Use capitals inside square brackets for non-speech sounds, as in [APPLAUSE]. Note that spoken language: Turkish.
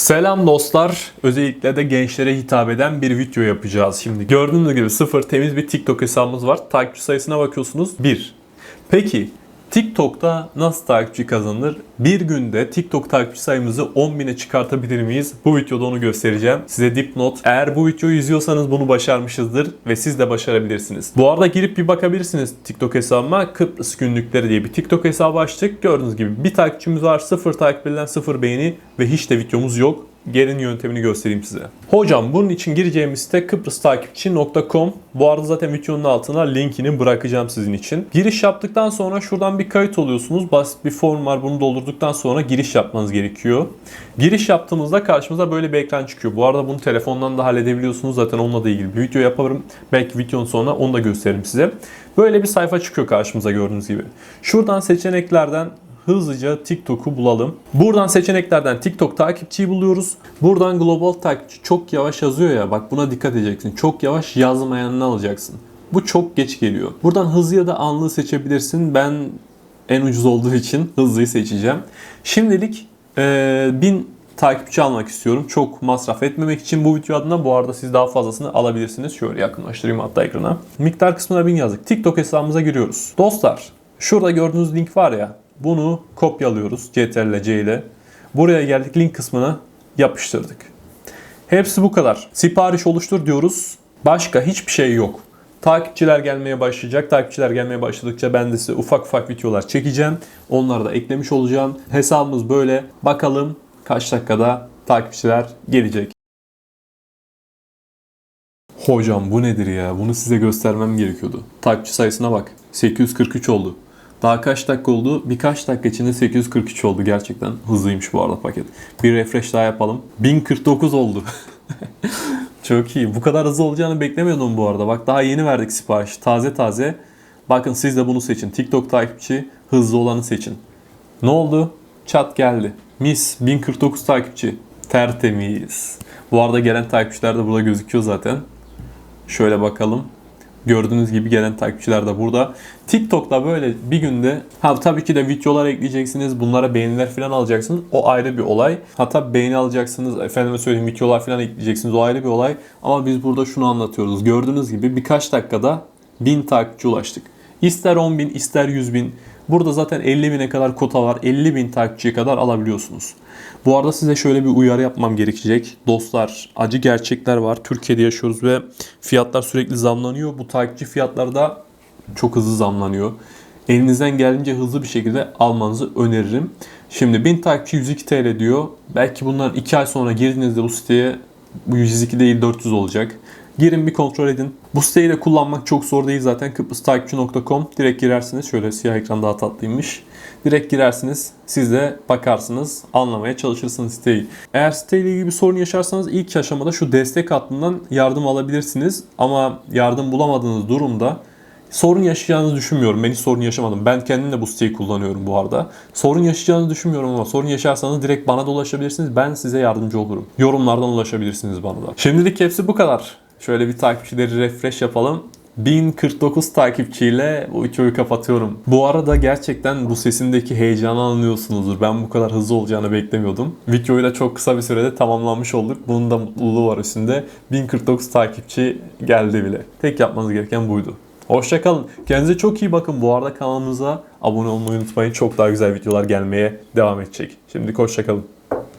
Selam dostlar. Özellikle de gençlere hitap eden bir video yapacağız şimdi. Gördüğünüz gibi sıfır temiz bir TikTok hesabımız var. Takipçi sayısına bakıyorsunuz 1. Peki TikTok'ta nasıl takipçi kazanılır? Bir günde TikTok takipçi sayımızı 10.000'e çıkartabilir miyiz? Bu videoda onu göstereceğim. Size dipnot. Eğer bu videoyu izliyorsanız bunu başarmışızdır ve siz de başarabilirsiniz. Bu arada girip bir bakabilirsiniz TikTok hesabıma. Kıbrıs günlükleri diye bir TikTok hesabı açtık. Gördüğünüz gibi bir takipçimiz var. Sıfır takip edilen sıfır beğeni ve hiç de videomuz yok. Gelin yöntemini göstereyim size. Hocam bunun için gireceğimiz site kıbrıstakipçi.com. Bu arada zaten videonun altına linkini bırakacağım sizin için. Giriş yaptıktan sonra şuradan bir kayıt oluyorsunuz. Basit bir form var. Bunu doldurduktan sonra giriş yapmanız gerekiyor. Giriş yaptığımızda karşımıza böyle bir ekran çıkıyor. Bu arada bunu telefondan da halledebiliyorsunuz. Zaten onunla da ilgili bir video yaparım. Belki videonun sonuna onu da gösteririm size. Böyle bir sayfa çıkıyor karşımıza gördüğünüz gibi. Şuradan seçeneklerden hızlıca TikTok'u bulalım. Buradan seçeneklerden TikTok takipçiyi buluyoruz. Buradan global takipçi çok yavaş yazıyor ya bak buna dikkat edeceksin. Çok yavaş yazmayanını alacaksın. Bu çok geç geliyor. Buradan hızlı ya da anlı seçebilirsin. Ben en ucuz olduğu için hızlıyı seçeceğim. Şimdilik 1000 takipçi almak istiyorum. Çok masraf etmemek için bu video adına bu arada siz daha fazlasını alabilirsiniz. Şöyle yakınlaştırayım hatta ekrana. Miktar kısmına 1000 yazdık. TikTok hesabımıza giriyoruz. Dostlar şurada gördüğünüz link var ya bunu kopyalıyoruz CTRL C ile. Buraya geldik link kısmına yapıştırdık. Hepsi bu kadar. Sipariş oluştur diyoruz. Başka hiçbir şey yok. Takipçiler gelmeye başlayacak. Takipçiler gelmeye başladıkça ben de size ufak ufak videolar çekeceğim. Onları da eklemiş olacağım. Hesabımız böyle. Bakalım kaç dakikada takipçiler gelecek. Hocam bu nedir ya? Bunu size göstermem gerekiyordu. Takipçi sayısına bak. 843 oldu. Daha kaç dakika oldu? Birkaç dakika içinde 843 oldu. Gerçekten hızlıymış bu arada paket. Bir refresh daha yapalım. 1049 oldu. [LAUGHS] Çok iyi. Bu kadar hızlı olacağını beklemiyordum bu arada. Bak daha yeni verdik sipariş. Taze taze. Bakın siz de bunu seçin. TikTok takipçi hızlı olanı seçin. Ne oldu? Chat geldi. Mis 1049 takipçi. Tertemiz. Bu arada gelen takipçiler de burada gözüküyor zaten. Şöyle bakalım. Gördüğünüz gibi gelen takipçiler de burada. TikTok'ta böyle bir günde ha tabii ki de videolar ekleyeceksiniz. Bunlara beğeniler falan alacaksınız. O ayrı bir olay. Hatta beğeni alacaksınız. Efendime söyleyeyim videolar falan ekleyeceksiniz. O ayrı bir olay. Ama biz burada şunu anlatıyoruz. Gördüğünüz gibi birkaç dakikada 1000 takipçi ulaştık. İster 10 bin ister 100 bin. Burada zaten 50 bine kadar kota var. 50 bin takipçiye kadar alabiliyorsunuz. Bu arada size şöyle bir uyarı yapmam gerekecek. Dostlar acı gerçekler var. Türkiye'de yaşıyoruz ve fiyatlar sürekli zamlanıyor. Bu takipçi fiyatları da çok hızlı zamlanıyor. Elinizden geldiğince hızlı bir şekilde almanızı öneririm. Şimdi 1000 takipçi 102 TL diyor. Belki bundan 2 ay sonra girdiğinizde bu siteye bu 102 değil 400 olacak. Girin bir kontrol edin. Bu siteyi de kullanmak çok zor değil zaten. Kıbrıstakipçi.com direkt girersiniz. Şöyle siyah ekran daha tatlıymış. Direkt girersiniz. Siz de bakarsınız. Anlamaya çalışırsınız siteyi. Eğer siteyle ilgili bir sorun yaşarsanız ilk aşamada şu destek hattından yardım alabilirsiniz. Ama yardım bulamadığınız durumda sorun yaşayacağınızı düşünmüyorum. Ben hiç sorun yaşamadım. Ben kendim de bu siteyi kullanıyorum bu arada. Sorun yaşayacağınızı düşünmüyorum ama sorun yaşarsanız direkt bana da ulaşabilirsiniz. Ben size yardımcı olurum. Yorumlardan ulaşabilirsiniz bana da. Şimdilik hepsi bu kadar. Şöyle bir takipçileri refresh yapalım. 1049 takipçiyle bu videoyu kapatıyorum. Bu arada gerçekten bu sesimdeki heyecanı anlıyorsunuzdur. Ben bu kadar hızlı olacağını beklemiyordum. Videoyu da çok kısa bir sürede tamamlamış olduk. Bunun da mutluluğu var üstünde. 1049 takipçi geldi bile. Tek yapmanız gereken buydu. Hoşçakalın. Kendinize çok iyi bakın. Bu arada kanalımıza abone olmayı unutmayın. Çok daha güzel videolar gelmeye devam edecek. Şimdi hoşçakalın.